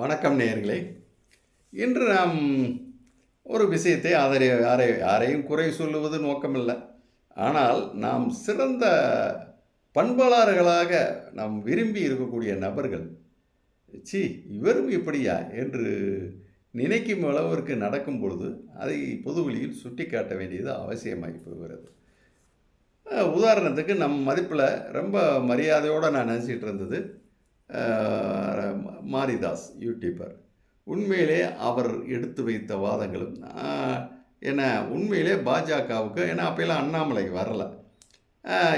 வணக்கம் நேயர்களே. இன்று நாம் ஒரு விஷயத்தை ஆதரி யாரை யாரையும் குறை சொல்லுவது நோக்கமில்லை. ஆனால் நாம் சிறந்த பண்பாளர்களாக நாம் விரும்பி இருக்கக்கூடிய நபர்கள் சி இவரும் இப்படியா என்று நினைக்கும் அளவிற்கு நடக்கும் பொழுது அதை பொதுவெளியில் சுட்டி காட்ட வேண்டியது அவசியமாகி போகிறது. உதாரணத்துக்கு நம் மதிப்பில் ரொம்ப மரியாதையோடு நான் நினச்சிட்டு இருந்தது. மாரிதாஸ் யூடியூபர் உண்மையிலே அவர் எடுத்து வைத்த வாதங்களும் என்ன உண்மையிலே பாஜகவுக்கு ஏன்னா அப்போல்லாம் அண்ணாமலை வரலை.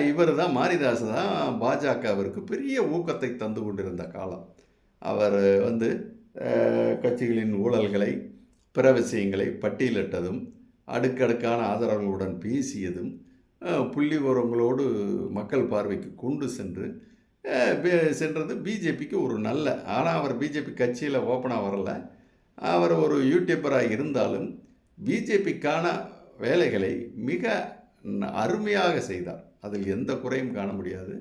இவர் தான் மாரிதாஸ் தான் பாஜகவிற்கு பெரிய ஊக்கத்தை தந்து கொண்டிருந்த காலம். அவர் வந்து கட்சிகளின் ஊழல்களை பிற விஷயங்களை பட்டியலிட்டதும் அடுக்கடுக்கான ஆதரவுகளுடன் பேசியதும் புள்ளி உரங்களோடு மக்கள் பார்வைக்கு கொண்டு சென்று சென்றது பிஜேபிக்கு ஒரு நல்ல. ஆனால் அவர் பிஜேபி கட்சியில் ஓப்பனாக வரல. அவர் ஒரு யூடியூபராக இருந்தாலும் பிஜேபிக்கான வேலைகளை மிக அருமையாக செய்தார். அதில் எந்த குறையும் காண முடியாது.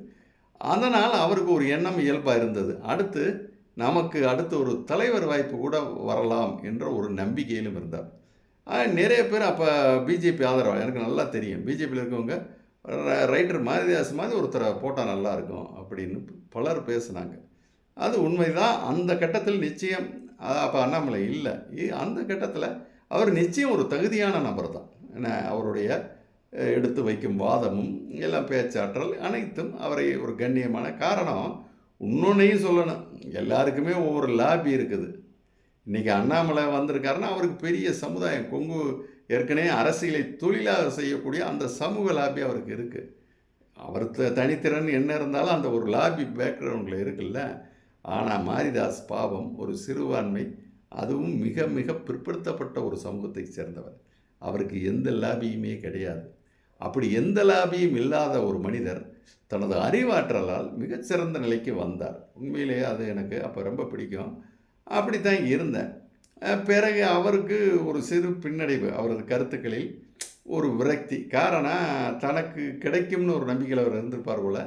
அதனால் அவருக்கு ஒரு எண்ணம் இயல்பாக இருந்தது. அடுத்து நமக்கு அடுத்து ஒரு தலைவர் வாய்ப்பு கூட வரலாம் என்ற ஒரு நம்பிக்கையிலும் இருந்தார். நிறைய பேர் அப்போ பிஜேபி ஆதரவாக எனக்கு நல்லா தெரியும். பிஜேபியில் இருக்கவங்க ரைட்டர் மாரிதாஸ் மாதிரி ஒருத்தரை போட்டால் நல்லா இருக்கும் அப்படின்னு பலர் பேசுனாங்க. அது உண்மைதான். அந்த கட்டத்தில் நிச்சயம் அப்போ அண்ணாமலை இல்லை. இ- அந்த கட்டத்தில் அவர் நிச்சயம் ஒரு தகுதியான நபர் தான். என்ன அவருடைய எடுத்து வைக்கும் வாதமும் எல்லாம் பேச்சாற்றல் அனைத்தும் அவரை ஒரு கண்ணியமான காரணம். இன்னொன்னையும் சொல்லணும். எல்லாருக்குமே ஒவ்வொரு லாபி இருக்குது. இன்றைக்கி அண்ணாமலை வந்திருக்காருன்னா அவருக்கு பெரிய சமுதாயம். கொங்கு ஏற்கனவே அரசியலை தொழிலாக செய்யக்கூடிய அந்த சமூக லாபி அவருக்கு இருக்குது அவர் த- தனித்திறன் என்ன இருந்தாலும் அந்த ஒரு லாபி பேக்ரவுண்டில் இருக்குல்ல. ஆனால் மாரிதாஸ் பாவம் ஒரு சிறுபான்மை அதுவும் மிக மிக பிற்படுத்தப்பட்ட ஒரு சமூகத்தை சேர்ந்தவர். அவருக்கு எந்த லாபியுமே கிடையாது. அப்படி எந்த லாபியும் இல்லாத ஒரு மனிதர் தனது அறிவாற்றலால் மிகச்சிறந்த நிலைக்கு வந்தார். உண்மையிலேயே அது எனக்கு அப்போ ரொம்ப பிடிக்கும். அப்படி தான் இருந்தேன். பிறகு அவருக்கு ஒரு சிறு பின்னடைவு அவரது கருத்துக்களில் ஒரு விரக்தி. காரணம் தனக்கு கிடைக்கும்னு ஒரு நம்பிக்கையில் அவர் இருந்திருப்பார் போல.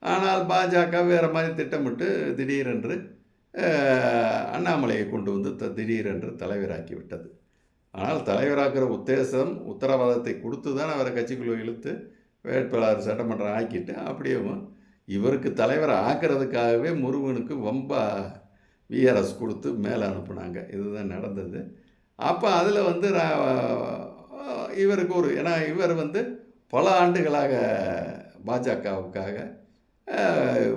ஆனால் பாஜக வேறு மாதிரி திட்டமிட்டு திடீரென்று அண்ணாமலையை கொண்டு வந்து த- திடீரென்று தலைவராக்கி விட்டது. ஆனால் தலைவராக்குற உத்தேசம் உத்தரவாதத்தை கொடுத்து தான் அவரை கட்சிக்குள்ளே இழுத்து வேட்பாளர் சட்டமன்றம் ஆக்கிட்டு அப்படியே இவருக்கு தலைவரை ஆக்கிறதுக்காகவே முருகனுக்கு வம்பா விஆர்எஸ் கொடுத்து மேலே அனுப்புனாங்க. இதுதான் நடந்தது. அப்போ அதில் வந்து இவருக்கு ஒரு ஏன்னா இவர் வந்து பல ஆண்டுகளாக பாஜகவுக்காக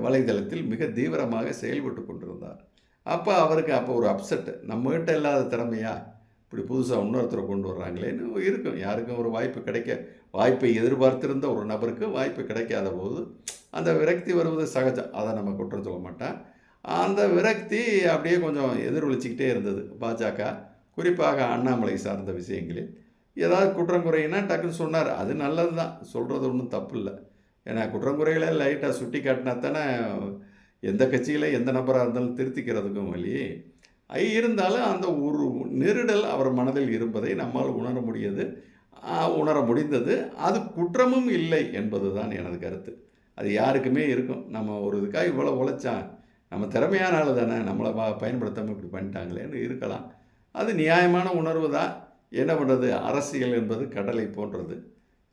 வலைதளத்தில் மிக தீவிரமாக செயல்பட்டு கொண்டிருந்தார். அப்போ அவருக்கு அப்போ ஒரு அப்செட்டு நம்மகிட்ட இல்லாத திறமையா? இப்படி புதுசாக இன்னொருத்தரை கொண்டு வர்றாங்களேன்னு இருக்கும். யாருக்கும் ஒரு வாய்ப்பு கிடைக்க வாய்ப்பை எதிர்பார்த்திருந்த ஒரு நபருக்கு வாய்ப்பு கிடைக்காத போது அந்த விரக்தி வருவது சகஜம். அதை நம்ம குற்றம் சொல்ல மாட்டேன் அந்த விரக்தி அப்படியே கொஞ்சம் எதிரொலிச்சிக்கிட்டே இருந்தது பாஜக. குறிப்பாக அண்ணாமலை சார்ந்த விஷயங்களில். ஏதாவது குற்றம் குறையினா டக்குன்னு சொன்னார். அது நல்லது தான். சொல்கிறது ஒன்றும் தப்பு இல்லை. ஏன்னா குற்றங்குறைகளை லைட்டாக சுட்டி காட்டினா தானே எந்த கட்சியில் எந்த நபராக இருந்தாலும் திருத்திக்கிறதுக்கும் வழி. ஐ இருந்தாலும் அந்த ஒரு நெருடல் அவர் மனதில் இருப்பதை நம்மால் உணர முடியது. உணர முடிந்தது. அது குற்றமும் இல்லை என்பது தான் எனது கருத்து. அது யாருக்குமே இருக்கும். நம்ம ஒரு இதுக்காக இவ்வளோ உழைச்சான் நம்ம திறமையான ஆள் தானே நம்மளை பா பயன்படுத்தாமல் இப்படி பண்ணிட்டாங்களேன்னு இருக்கலாம். அது நியாயமான உணர்வு தான். என்ன பண்ணுறது அரசியல் என்பது கடலை போன்றது.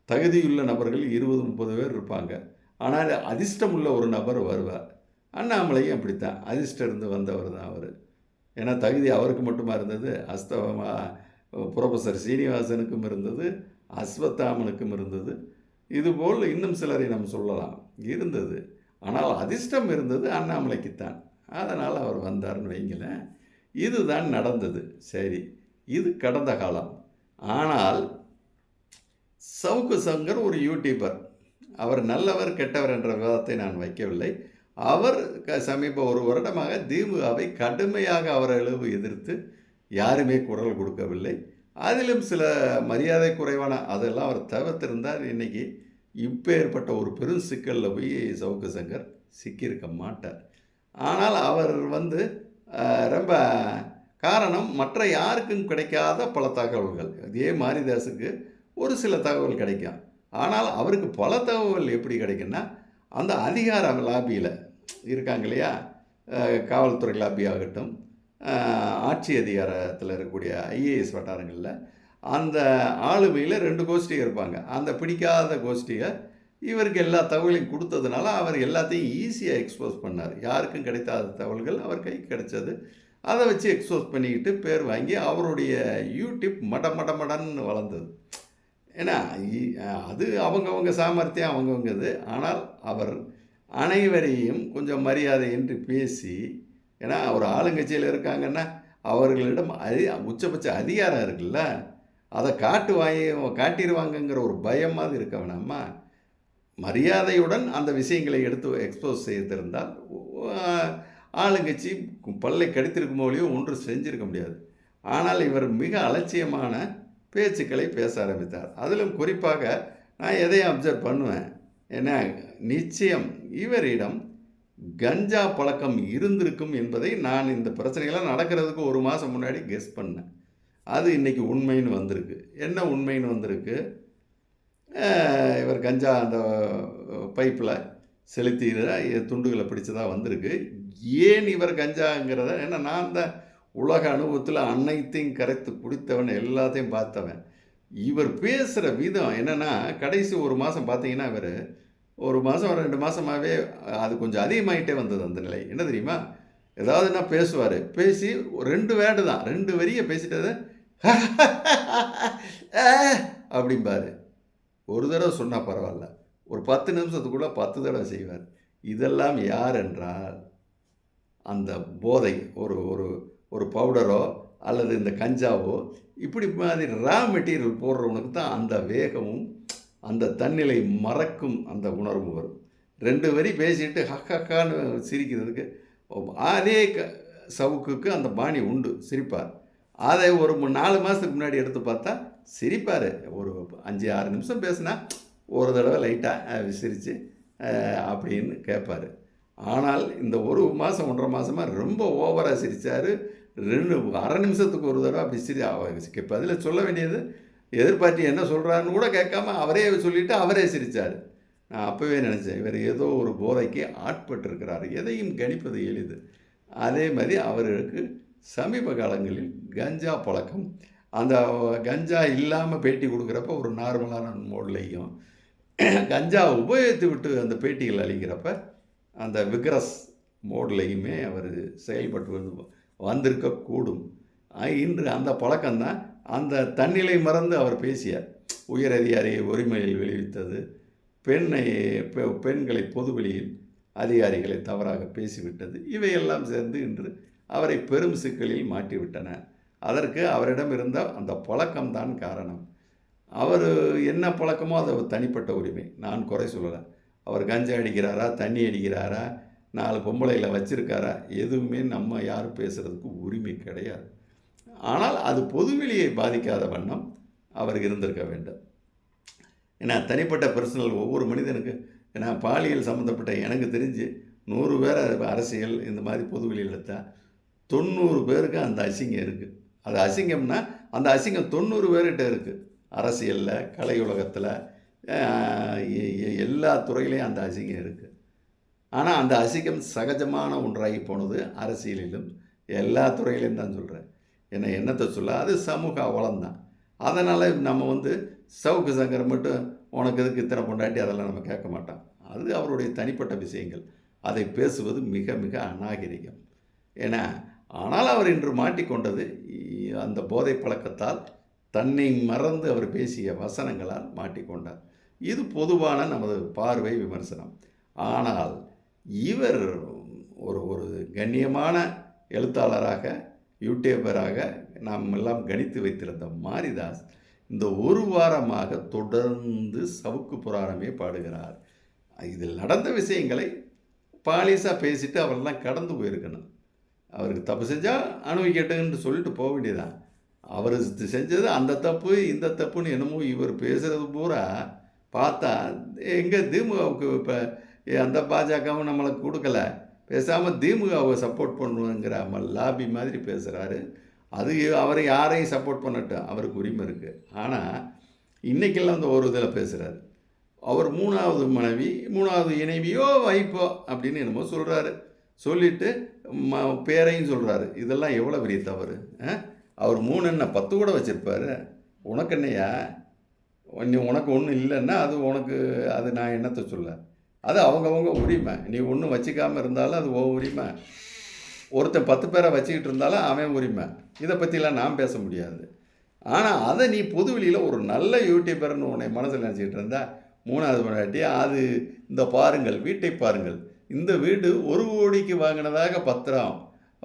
தகுதியுள்ள நபர்கள் இருபது முப்பது பேர் இருப்பாங்க. ஆனால் அதிர்ஷ்டம் உள்ள ஒரு நபர் வருவார். அண்ணாமலையும் அப்படித்தான். அதிர்ஷ்டம் இருந்து வந்தவர் தான் அவர். ஏன்னா தகுதி அவருக்கு மட்டுமா இருந்தது? அஸ்தவமா ப்ரொஃபஸர் சீனிவாசனுக்கும் இருந்தது. அஸ்வத்தாமனுக்கும் இருந்தது. இதுபோல் இன்னும் சிலரை நம்ம சொல்லலாம். இருந்தது. ஆனால் அதிர்ஷ்டம் இருந்தது அண்ணாமலைக்குத்தான். அதனால் அவர் வந்தார்னு வைங்களேன் இதுதான் நடந்தது. சரி இது கடந்த காலம். ஆனால் சவுக்கு சங்கர் ஒரு யூடியூபர் அவர் நல்லவர் கெட்டவர் என்ற விவாதத்தை நான் வைக்கவில்லை. அவர் க- சமீப ஒரு வருடமாக திமுகவை கடுமையாக அவர் எதிர்த்து யாருமே குரல் கொடுக்கவில்லை. அதிலும் சில மரியாதை குறைவான அதெல்லாம் அவர் தவிர்த்திருந்தார். இன்னைக்கு இப்பேற்பட்ட ஒரு பெரும் சிக்கலில் போய் சவுக்கு சங்கர் சிக்கியிருக்க மாட்டார். ஆனால் அவர் வந்து ரொம்ப காரணம் மற்ற யாருக்கும் கிடைக்காத பல தகவல்கள். இதே மாரிதாஸுக்கு ஒரு சில தகவல் கிடைக்கும். ஆனால் அவருக்கு பல தகவல் எப்படி கிடைக்குன்னா அந்த அதிகார லாபியில் இருக்காங்க இல்லையா? காவல்துறை லாபி ஆகட்டும் ஆட்சி அதிகாரத்தில் இருக்கக்கூடிய ஐஏஎஸ் வட்டாரங்களில் அந்த ஆளுமையில் ரெண்டு கோஷ்டி இருப்பாங்க. அந்த பிடிக்காத கோஷ்டியை இவருக்கு எல்லா தகவலையும் கொடுத்ததுனால அவர் எல்லாத்தையும் ஈஸியாக எக்ஸ்போஸ் பண்ணார். யாருக்கும் கிடைக்காத தகவல்கள் அவர் கைக்கு கிடைச்சது. அதை வச்சு எக்ஸ்போஸ் பண்ணிக்கிட்டு பேர் வாங்கி அவருடைய யூடியூப் மட மட மடன்னு வளர்ந்தது ஏன்னா அது அவங்கவங்க சாமர்த்தியம் அவங்கவங்க இது ஆனால் அவர் அனைவரையும் கொஞ்சம் மரியாதையின்றி பேசி ஏன்னா அவர் ஆளுங்கட்சியில் இருக்காங்கன்னா அவர்களிடம் அதி உச்சபட்ச அதிகாரம் இருக்குல்ல? அதை காட்டு வாங்கி காட்டிடுவாங்கங்கிற ஒரு பயமாவது இருக்க வேணாமா? மரியாதையுடன் அந்த விஷயங்களை எடுத்து எக்ஸ்போஸ் செய்திருந்தால் ஆளுங்கட்சி பல்லை கடித்திருக்கும் போலையும் ஒன்றும் செஞ்சிருக்க முடியாது. ஆனால் இவர் மிக அலட்சியமான பேச்சுக்களை பேச ஆரம்பித்தார். அதிலும் குறிப்பாக நான் எதையும் அப்சர்வ் பண்ணுவேன். ஏன்னா நிச்சயம் இவரிடம் கஞ்சா பழக்கம் இருந்திருக்கும் என்பதை நான் இந்த பிரச்சனைகள்லாம் நடக்கிறதுக்கு ஒரு மாதம் முன்னாடி கெஸ் பண்ணேன். அது இன்னைக்கு உண்மைன்னு வந்திருக்கு. என்ன உண்மைன்னு வந்திருக்கு? இவர் கஞ்சா அந்த பைப்பில் செலுத்தி துண்டுகளை பிடிச்சதாக வந்திருக்கு. ஏன் இவர் கஞ்சாங்கிறத ஏன்னா நான் அந்த உலக அனுபவத்தில் அனைத்தையும் கரைத்து குடித்தவன் எல்லாத்தையும் பார்த்தவன். இவர் பேசுகிற விதம் என்னென்னா கடைசி ஒரு மாதம் பார்த்தீங்கன்னா இவர் ஒரு மாதம் ரெண்டு மாதமாகவே அது கொஞ்சம் அதிகமாகிட்டே வந்தது அந்த நிலை. என்ன தெரியுமா? ஏதாவதுன்னா பேசுவார்? பேசி ஒரு ரெண்டு வேர்டு தான். ரெண்டு வரியை பேசிட்டது அப்படிம்பாரு. ஒரு தடவை சொன்னால் பரவாயில்ல. ஒரு பத்து நிமிஷத்துக்குள்ளே பத்து தடவை செய்வார். இதெல்லாம் யார் என்றால் அந்த போதை ஒரு ஒரு ஒரு பவுடரோ அல்லது இந்த கஞ்சாவோ இப்படி மாதிரி ரா மெட்டீரியல் போடுறவனுக்கு தான் அந்த வேகமும் அந்த தன்னிலை மறக்கும் அந்த உணர்வு வரும். ரெண்டு வரி பேசிட்டு ஹக்கான்னு சிரிக்கிறதுக்கு அதே க சவுக்குக்கு அந்த பாணி உண்டு சிரிப்பார். அதை ஒரு நாலு மாதத்துக்கு முன்னாடி எடுத்து பார்த்தா சிரிப்பார். ஒரு அஞ்சு ஆறு நிமிஷம் பேசினா ஒரு தடவை லைட்டாக சிரித்து அப்படின்னு கேட்பார் ஆனால் இந்த ஒரு மாதம் ஒன்றரை மாதமாக ரொம்ப ஓவராக சிரித்தார் ரெண்டு அரை நிமிஷத்துக்கு ஒரு தடவை அப்படி சிரி இப்போ அதில் சொல்ல வேண்டியது. எதிர்பார்த்து என்ன சொல்கிறாருன்னு கூட கேட்காம அவரே சொல்லிவிட்டு அவரே சிரித்தார் நான் அப்போவே நினச்சேன் இவர் ஏதோ ஒரு போதைக்கு ஆட்பட்டிருக்கிறார். எதையும் கணிப்பது எளிது. அதே மாதிரி அவர்களுக்கு சமீப காலங்களில் கஞ்சா பழக்கம். அந்த கஞ்சா இல்லாமல் பேட்டி கொடுக்குறப்ப ஒரு நார்மலான மோட்லேயும் கஞ்சா உபயோகித்து விட்டு அந்த பேட்டிகள் அளிக்கிறப்ப அந்த விக்ரஸ் மோட்லேயுமே அவர் செயல்பட்டு வந்து வந்திருக்கக்கூடும். இன்று அந்த பழக்கம்தான். அந்த தன்னிலை மறந்து அவர் பேசியார். உயர் அதிகாரியை ஒருமையில் விளைவித்தது பெண்ணை பெ- பெண்களை பொதுவெளியில் அதிகாரிகளை தவறாக பேசிவிட்டது. இவையெல்லாம் சேர்ந்து இன்று அவரை பெரும் சிக்கலில் மாட்டிவிட்டன. அதற்கு அவரிடம் இருந்த அந்த பழக்கம்தான் காரணம். அவர் என்ன பழக்கமோ அது தனிப்பட்ட உரிமை. நான் குறை சொல்லலை. அவர் கஞ்சா அடிக்கிறாரா தண்ணி அடிக்கிறாரா நாலு பொம்பளையில் வச்சுருக்காரா எதுவுமே நம்ம யாரும் பேசுகிறதுக்கு உரிமை கிடையாது. ஆனால் அது பொதுவெளியை பாதிக்காத வண்ணம் அவர் இருந்திருக்க வேண்டும். ஏன்னா தனிப்பட்ட பர்சனல் ஒவ்வொரு மனிதனுக்கு ஏன்னா பாலியல் சம்மந்தப்பட்ட எனக்கு தெரிஞ்சு நூறு பேர் அரசியல் இந்த மாதிரி பொதுவெளியில் எடுத்தால் தொண்ணூறு பேருக்கு அந்த அசிங்கம் இருக்குது அது அசிங்கம்னா அந்த அசிங்கம் தொண்ணூறு பேர்கிட்ட இருக்குது அரசியலில் கலை உலகத்தில் எல்லா துறையிலையும் அந்த அசிங்கம் இருக்குது ஆனால் அந்த அசிங்கம் சகஜமான ஒன்றாகி போனது அரசியலிலும் எல்லா துறையிலையும் தான் சொல்கிறேன் என்ன என்னத்தை சொல்ல அது சமூக அவலம் தான். அதனால் நம்ம வந்து சவுக்கு சங்கர் மட்டும் உனக்கு எதுக்கு இத்தனை பொண்டாட்டி? அதெல்லாம் நம்ம கேட்க மாட்டோம் அது அவருடைய தனிப்பட்ட விஷயங்கள். அதை பேசுவது மிக மிக அநாகரிகம். ஏன்னா ஆனால் அவர் இன்று மாட்டிக்கொண்டது அந்த போதை பழக்கத்தால் தன்னை மறந்து அவர் பேசிய வசனங்களால் மாட்டிக்கொண்டார். இது பொதுவான நமது பார்வை விமர்சனம். ஆனால் இவர் ஒரு ஒரு கண்ணியமான எழுத்தாளராக யூடியூபராக நாம் எல்லாம் கணித்து வைத்திருந்த மாரிதாஸ் இந்த ஒரு வாரமாக தொடர்ந்து சவுக்கு புராணமே பாடுகிறார். இதில் நடந்த விஷயங்களை பாலிசாக பேசிட்டு அவரெல்லாம் கடந்து போயிருக்கணும். அவருக்கு தப்பு செஞ்சால் அனுபவிக்கட்டுன்னு சொல்லிட்டு போக வேண்டியதான் அவர் செஞ்சது அந்த தப்பு இந்த தப்புன்னு என்னமோ இவர் பேசுகிறது பூரா பார்த்தா எங்கே திமுகவுக்கு இப்போ அந்த பாஜகவும் நம்மளுக்கு கொடுக்கல. பேசாமல் திமுகவை சப்போர்ட் பண்ணுவோங்கிற லாபி மாதிரி பேசுகிறாரு அது அவரை யாரையும் சப்போர்ட் பண்ணட்டும் அவருக்கு உரிமை இருக்குது ஆனால் இன்றைக்கெல்லாம் அந்த ஒரு இதில் பேசுகிறாரு அவர் மூணாவது மனைவி மூணாவது இணைவியோ வைப்போ அப்படின்னு என்னமோ சொல்கிறாரு சொல்லிட்டு ம பேரையும் சொல்கிறாரு இதெல்லாம் எவ்வளோ பெரிய தவறு? ஆ? அவர் மூணு என்ன பத்து கூட வச்சுருப்பாரு. உனக்கு என்னையா? நீ உனக்கு ஒன்றும் இல்லைன்னா அது உனக்கு அது நான் என்னத்தை சொல்ல? அது அவங்கவுங்க உரிமை. நீ ஒன்றும் வச்சுக்காமல் இருந்தாலும் அது ஓ உரிமை. ஒருத்தன் பத்து பேரை வச்சுக்கிட்டு இருந்தாலும் அவன் உரிமை. இதை பற்றிலாம் நான் பேச முடியாது. ஆனால் அதை நீ பொதுவெளியில் ஒரு நல்ல யூடியூபர்னு உன்னை மனசில் நினச்சிக்கிட்டு இருந்தா மூணாவது முன்னாடி அது இந்த பாருங்கள் வீட்டை பாருங்கள். இந்த வீடு ஒரு கோடிக்கு வாங்கினதாக பத்திரம்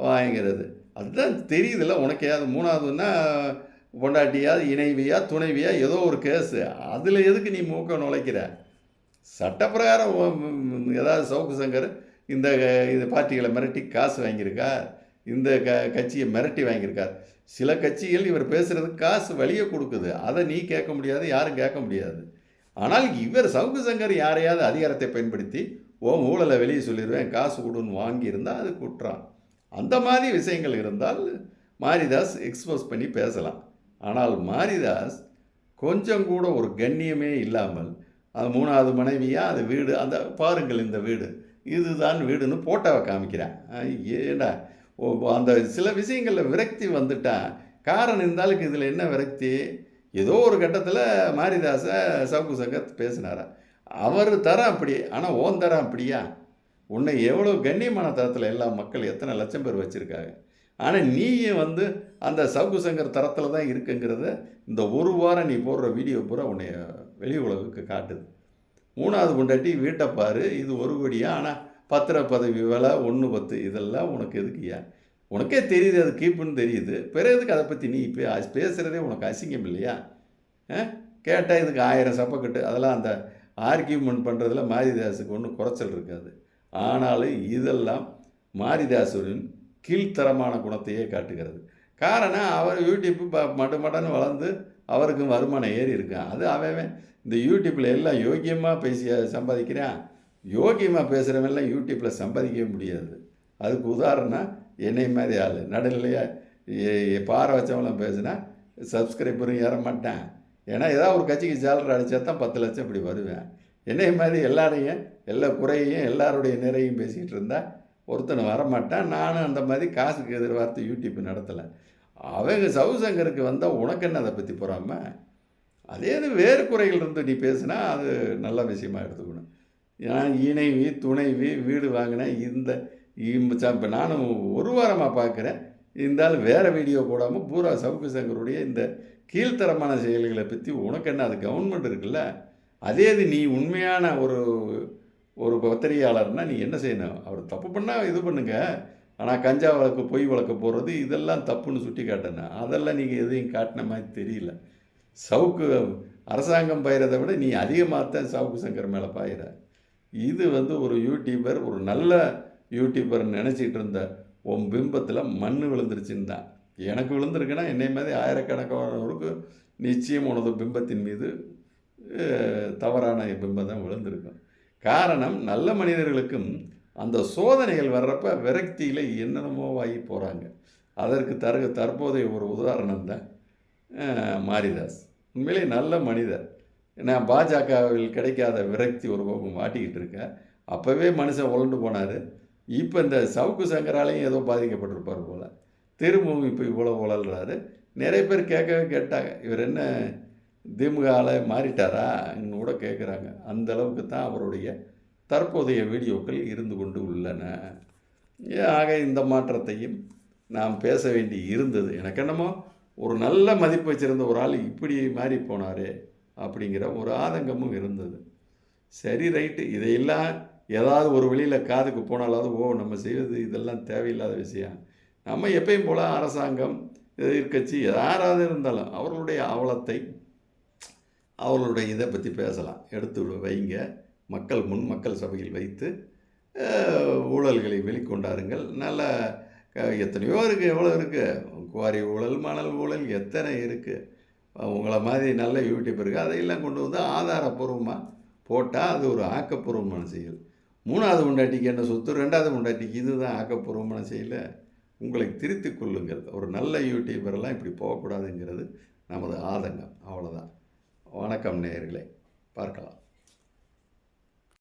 வாங்கிறது அதுதான் தெரியுதுல்ல உனக்கே அது மூணாவதுன்னா பொண்டாட்டியா இணைவியா துணைவியா ஏதோ ஒரு கேஸு. அதில் எதுக்கு நீ மூக்க நுழைக்கிற? சட்டப்பிரகாரம் ஏதாவது சவுக்கு சங்கர் இந்த இது பார்ட்டிகளை மிரட்டி காசு வாங்கியிருக்கார். இந்த க கட்சியை மிரட்டி வாங்கியிருக்கார். சில கட்சிகள் இவர் பேசுகிறதுக்கு காசு வழியை கொடுக்குது. அதை நீ கேட்க முடியாது யாரும் கேட்க முடியாது. ஆனால் இவர் சவுக்கு சங்கர் யாரையாவது அதிகாரத்தை பயன்படுத்தி ஓ ஊழலை வெளியே சொல்லிடுவேன் காசு கொடுன்னு வாங்கியிருந்தால் அது குற்றம். அந்த மாதிரி விஷயங்கள் இருந்தால் மாரிதாஸ் எக்ஸ்போஸ் பண்ணி பேசலாம். ஆனால் மாரிதாஸ் கொஞ்சம் கூட ஒரு கண்ணியமே இல்லாமல் அது மூணாவது மனைவியாக அது வீடு அந்த பாருங்கள் இந்த வீடு. இதுதான் வீடுன்னு போட்டோவை காமிக்கிறேன். அஹ் ஏண்டா? ஓ அந்த சில விஷயங்களில் விரக்தி வந்துட்டா. காரணம் இருந்தாலுக்கு இதில் என்ன விரக்தி? ஏதோ ஒரு கட்டத்தில் மாரிதாசை சவுக்கு சங்கர் பேசினாரா? அவர் தரம் அப்படி ஆனால் ஓன் தரம் அப்படியா? உன்னை எவ்வளோ கண்ணியமான தரத்தில் எல்லா மக்கள் எத்தனை லட்சம் பேர் வச்சுருக்காங்க. ஆனால் நீயும் வந்து அந்த சவுக்கு சங்கர் தரத்தில் தான் இருக்குங்கிறத இந்த ஒரு வாரம் நீ போடுற வீடியோ பூரா உன்னை வெளி உலகுக்கு காட்டுது. மூணாவது கொண்டாட்டி வீட்டை பாரு இது ஒரு கோடியா? ஆனால் பத்திர பதவி விலை ஒன்று பத்து இதெல்லாம் உனக்கு எதுக்குயா உனக்கே தெரியுது அது கீப்புன்னு தெரியுது. பிறகு அதை பற்றி நீ இப்போ பேசுகிறதே உனக்கு அசிங்கம் இல்லையா? கேட்டால் இதுக்கு ஆயிரம் சப்பக்கட்டு அதெல்லாம் அந்த ஆர்கியூமெண்ட் பண்ணுறதுல மாரிதாஸுக்கு ஒன்றும் குறைச்சல் இருக்காது. ஆனாலும் இதெல்லாம் மாரிதாசுவின் கீழ்த்தரமான குணத்தையே காட்டுகிறது. காரணம் அவர் யூடியூப்பு மட்டு மடு மடன்னு வளர்ந்து அவருக்கும் வருமானம் ஏறி இருக்கான் அது அவன் இந்த யூடியூப்பில் எல்லாம் யோக்கியமாக பேசி சம்பாதிக்கிறான் யோக்கியமாக பேசுகிறவெல்லாம் யூடியூப்பில் சம்பாதிக்கவே முடியாது. அதுக்கு உதாரணம் என்னை மாதிரி ஆள். நடுநிலையாக பாறை வச்சவங்களாம் பேசுனா சப்ஸ்கிரைபரும் ஏற மாட்டேன். ஏன்னா ஏதாவது ஒரு கட்சிக்கு சேலரி அடித்தா தான் பத்து லட்சம் இப்படி வருவேன். என்னை மாதிரி எல்லாரையும் எல்லா குறையையும் எல்லாருடைய நிறையும் பேசிக்கிட்டு இருந்தால் ஒருத்தன் வரமாட்டான். நானும் அந்த மாதிரி காசுக்கு எதிர்பார்த்து யூடியூப் நடத்தலை. அவங்க சவுசங்கருக்கு வந்தால் உனக்கு என்ன அதை பற்றி பொறாமல் அதே இது வேறு குறைகள் இருந்து நீ பேசுனா அது நல்ல விஷயமா எடுத்துக்கணும். நான் இணைவி துணைவி வீடு வாங்கினேன் இந்த இப்போ நானும் ஒரு வாரமாக பார்க்குறேன் இருந்தாலும் வேறு வீடியோ போடாமல் பூரா சவுக்கு சங்கருடைய இந்த கீழ்த்தரமான செயல்களை பற்றி உனக்கு என்ன? அது கவர்மெண்ட் இருக்குல்ல. அதே இது நீ உண்மையான ஒரு ஒரு பத்திரிகையாளர்னால் நீ என்ன செய்யணும்? அவர் தப்பு பண்ணால் இது பண்ணுங்கள் ஆனால் கஞ்சா வழக்கு பொய் வழக்கு போடுறது இதெல்லாம் தப்புன்னு சுட்டி காட்டினேன் அதெல்லாம் நீங்கள் எதையும் காட்டின மாதிரி தெரியல. சவுக்கு அரசாங்கம் பாயிறதை விட நீ அதிகமாக தான் சவுக்கு சங்கர் மேலே பாயிற. இது வந்து ஒரு யூடியூபர் ஒரு நல்ல யூடியூபர் நினச்சிட்டு இருந்த உன் பிம்பத்தில் மண் விழுந்துருச்சுன்னு தான். எனக்கு விழுந்திருக்குன்னா என்னை மாதிரி ஆயிரக்கணக்கானவருக்கு நிச்சயம் உனது பிம்பத்தின் மீது தவறான பிம்பம் தான் விழுந்திருக்கும். காரணம் நல்ல மனிதர்களுக்கும் அந்த சோதனைகள் வர்றப்ப விரக்தியில் என்னென்னமோ ஆகி போகிறாங்க அதற்கு தரு தற்போதைய ஒரு உதாரணம் தான் மாரிதாஸ். உண்மையிலே நல்ல மனிதர். நான் பாஜகவில் கிடைக்காத விரக்தி ஒரு பக்கம் மாட்டிக்கிட்டு இருக்கேன் அப்போவே மனுஷன் உழண்டு போனார். இப்போ இந்த சவுக்கு சங்கராலையும் ஏதோ பாதிக்கப்பட்டிருப்பார் போல். திரும்பவும் இப்போ இவ்வளோ உழல்றாரு. நிறைய பேர் கேட்கவே கேட்டாங்க. இவர் என்ன திமுகவில் மாறிட்டாரா? கூட கேட்குறாங்க. அந்த அளவுக்கு தான் அவருடைய தற்போதைய வீடியோக்கள் இருந்து கொண்டு உள்ளன. ஆக இந்த மாற்றத்தையும் நாம் பேச வேண்டி இருந்தது. எனக்கு என்னமோ ஒரு நல்ல மதிப்பு வச்சிருந்த ஒரு ஆள் இப்படி மாறி போனாரே அப்படிங்கிற ஒரு ஆதங்கமும் இருந்தது. சரி ரைட்டு. இதையெல்லாம் ஏதாவது ஒரு வெளியில் காதுக்கு போனாலாவது ஓ நம்ம செய்வது இதெல்லாம் தேவையில்லாத விஷயம். நம்ம எப்பயும் போல் அரசாங்கம் எதிர்கட்சி யாராவது இருந்தாலும் அவர்களுடைய அவலத்தை அவர்களுடைய இதை பற்றி பேசலாம். எடுத்து வைங்க. மக்கள் முன் மக்கள் சபையில் வைத்து ஊழல்களை வெளிக்கொண்டாருங்கள். நல்ல எத்தனையோ இருக்குது எவ்வளோ இருக்குது குவாரி ஊழல் மணல் ஊழல் எத்தனை இருக்குது உங்களை மாதிரி நல்ல யூடியூபருக்கு அதையெல்லாம் கொண்டு வந்து ஆதாரப்பூர்வமாக போட்டால் அது ஒரு ஆக்கப்பூர்வமான செயல். மூணாவது முண்டாட்டிக்கு என்ன சொத்து ரெண்டாவது முண்டாட்டிக்கு இதுதான் ஆக்கப்பூர்வமான செயலை. உங்களை திருத்தி கொள்ளுங்கள். ஒரு நல்ல யூடியூபரெல்லாம் இப்படி போகக்கூடாதுங்கிறது நமது ஆதங்கம். அவ்வளோதான் வணக்கம் நேயர்களை. பார்க்கலாம்.